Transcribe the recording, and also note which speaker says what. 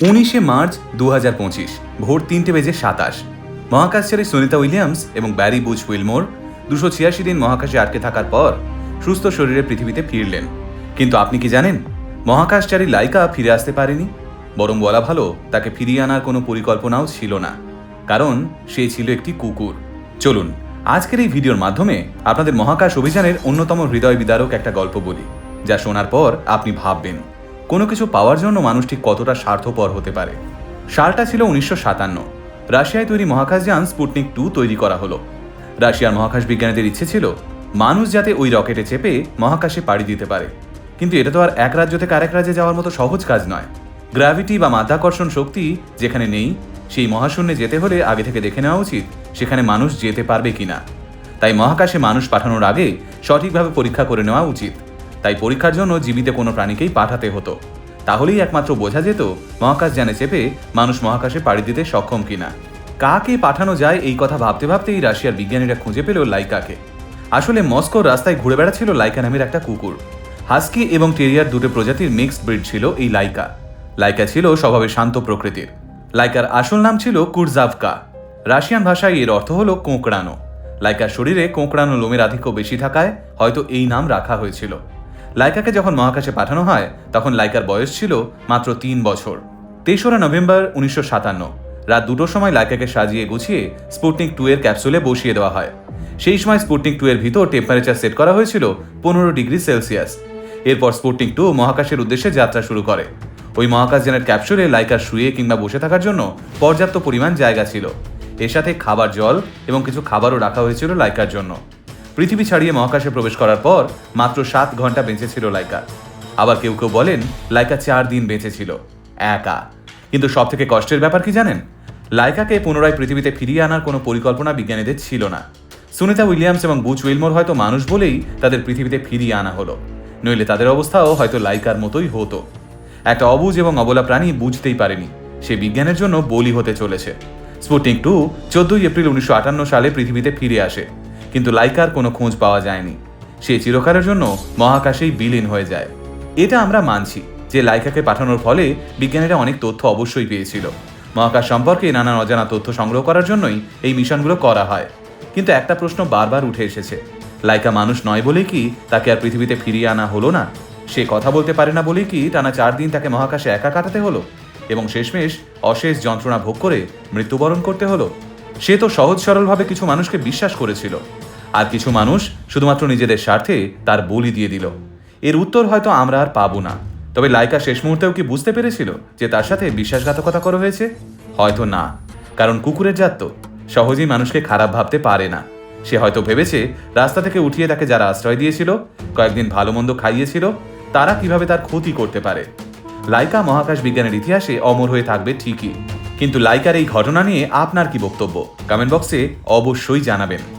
Speaker 1: উনিশে মার্চ দু হাজার পঁচিশ, ভোর তিনটে বেজে সাতাশ। মহাকাশচারী সুনিতা উইলিয়ামস এবং ব্যারি বুচ উইলমোর দুশো ছিয়াশি দিন মহাকাশে আটকে থাকার পর সুস্থ শরীরে পৃথিবীতে ফিরলেন। কিন্তু আপনি কি জানেন, মহাকাশচারী লাইকা ফিরে আসতে পারেনি? বরং বলা ভালো, তাকে ফিরিয়ে আনার কোনো পরিকল্পনাও ছিল না। কারণ সে ছিল একটি কুকুর। চলুন, আজকের এই ভিডিওর মাধ্যমে আপনাদের মহাকাশ অভিযানের অন্যতম হৃদয় বিদারক একটা গল্প বলি, যা শোনার পর আপনি ভাববেন কোনো কিছু পাওয়ার জন্য মানুষ ঠিক কতটা স্বার্থপর হতে পারে। সালটা ছিল উনিশশো সাতান্ন। রাশিয়ায় তৈরি মহাকাশযান স্পুটনিক টু তৈরি করা হলো। রাশিয়ার মহাকাশ বিজ্ঞানীদের ইচ্ছে ছিল, মানুষ যাতে ওই রকেটে চেপে মহাকাশে পাড়ি দিতে পারে। কিন্তু এটা তো আর এক রাজ্য থেকে আরেক রাজ্যে যাওয়ার মতো সহজ কাজ নয়। গ্র্যাভিটি বা মাধ্যাকর্ষণ শক্তি যেখানে নেই, সেই মহাশূন্যে যেতে হলে আগে থেকে দেখে নেওয়া উচিত সেখানে মানুষ যেতে পারবে কিনা। তাই মহাকাশে মানুষ পাঠানোর আগে সঠিকভাবে পরীক্ষা করে নেওয়া উচিত। তাই পরীক্ষার জন্য জীবিত কোনো প্রাণীকেই পাঠাতে হতো। তাহলেই একমাত্র বোঝা যেত, মহাকাশ যানে চেপে মানুষ মহাকাশে পাড়ি দিতে সক্ষম কিনা। কাকে পাঠানো যায় এই কথা ভাবতে ভাবতেই রাশিয়ার বিজ্ঞানীরা খুঁজে পেল লাইকাকে। আসলে মস্কোর রাস্তায় ঘুরে বেড়াচ্ছিল লাইকা নামের একটা কুকুর। হাস্কি এবং টেরিয়ার দুটো প্রজাতির মিক্সড ব্রিড ছিল এই লাইকা। লাইকা ছিল স্বভাবে শান্ত প্রকৃতির। লাইকার আসল নাম ছিল কুরজাভকা। রাশিয়ান ভাষায় এর অর্থ হলো কোঁকড়ানো। লাইকার শরীরে কোঁকড়ানো লোমের আধিক্য বেশি থাকায় হয়তো এই নাম রাখা হয়েছিল। লাইকাকে যখন মহাকাশে পাঠানো হয়, তখন লাইকার বয়স ছিল মাত্র তিন বছর। তেসরা নভেম্বর উনিশশো সাতান্ন, রাত দুটোর সময় লাইকাকে সাজিয়ে গুছিয়ে স্পুটনিক টু এর ক্যাপসুলে বসিয়ে দেওয়া হয়। সেই সময় স্পুটনিক টু এর ভিতর টেম্পারেচার সেট করা হয়েছিল পনেরো ডিগ্রি সেলসিয়াস। এরপর স্পুটনিক টু মহাকাশের উদ্দেশ্যে যাত্রা শুরু করে। ওই মহাকাশযানের ক্যাপসুলে লাইকার শুয়ে কিংবা বসে থাকার জন্য পর্যাপ্ত পরিমাণ জায়গা ছিল। এর সাথে খাবার জল এবং কিছু খাবারও রাখা হয়েছিল লাইকার জন্য। পৃথিবী ছাড়িয়ে মহাকাশে প্রবেশ করার পর মাত্র সাত ঘণ্টা বেঁচে ছিল লাইকা। আবার কেউ কেউ বলেন, লাইকা চার দিন বেঁচে ছিল। একা। কিন্তু সব থেকে কষ্টের ব্যাপার কি জানেন? লাইকাকে পুনরায় পৃথিবীতে ফিরিয়ে আনার কোনো পরিকল্পনা বিজ্ঞানীদের ছিল না। সুনিতা উইলিয়ামস এবং বুচ উইলমোর হয়তো মানুষ বলেই তাদের পৃথিবীতে ফিরিয়ে আনা হলো। নইলে তাদের অবস্থাও হয়তো লাইকার মতোই হতো। একটা অবুজ এবং অবলা প্রাণী বুঝতেই পারেনি। সে বিজ্ঞানের জন্য বলি হতে চলেছে। স্পুটনিক টু চোদ্দই এপ্রিল উনিশশো আটান্ন সালে পৃথিবীতে ফিরে আসে। কিন্তু লাইকার কোনো খোঁজ পাওয়া যায়নি। সে চিরকালের জন্য মহাকাশেই বিলীন হয়ে যায়। এটা আমরা মানছি যে লাইকাকে পাঠানোর ফলে বিজ্ঞানীরা অনেক তথ্য অবশ্যই পেয়েছিল। মহাকাশ সম্পর্কে নানান অজানা তথ্য সংগ্রহ করার জন্যই এই মিশনগুলো করা হয়। কিন্তু একটা প্রশ্ন বারবার উঠে এসেছে। লাইকা মানুষ নয় বলেই কি তাকে আর পৃথিবীতে ফিরিয়ে আনা হলো না? সে কথা বলতে পারে না বলেই কি টানা চার দিন তাকে মহাকাশে একা কাটাতে হলো? এবং শেষমেশ অশেষ যন্ত্রণা ভোগ করে মৃত্যুবরণ করতে হলো? সে তো সহজ সরলভাবে কিছু মানুষকে বিশ্বাস করেছিল। আর কিছু মানুষ শুধুমাত্র নিজেদের স্বার্থে তার বলি দিয়ে দিল। এর উত্তর হয়তো আমরা আর পাবো না। তবে লাইকা শেষ মুহূর্তেও কি বুঝতে পেরেছিল যে তার সাথে বিশ্বাসঘাতকতা করা হয়েছে? হয়তো না। কারণ কুকুরের জাত তো, সহজেই মানুষকে খারাপ ভাবতে পারে না। সে হয়তো ভেবেছে রাস্তা থেকে উঠিয়ে তাকে যারা আশ্রয় দিয়েছিল, কয়েকদিন ভালো মন্দ খাইয়েছিল, তারা কীভাবে তার ক্ষতি করতে পারে? লাইকা মহাকাশ বিজ্ঞানের ইতিহাসে অমর হয়ে থাকবে ঠিকই। কিন্তু লাইকার এই ঘটনা নিয়ে আপনার কি বক্তব্য? কমেন্ট বক্সে অবশ্যই জানাবেন।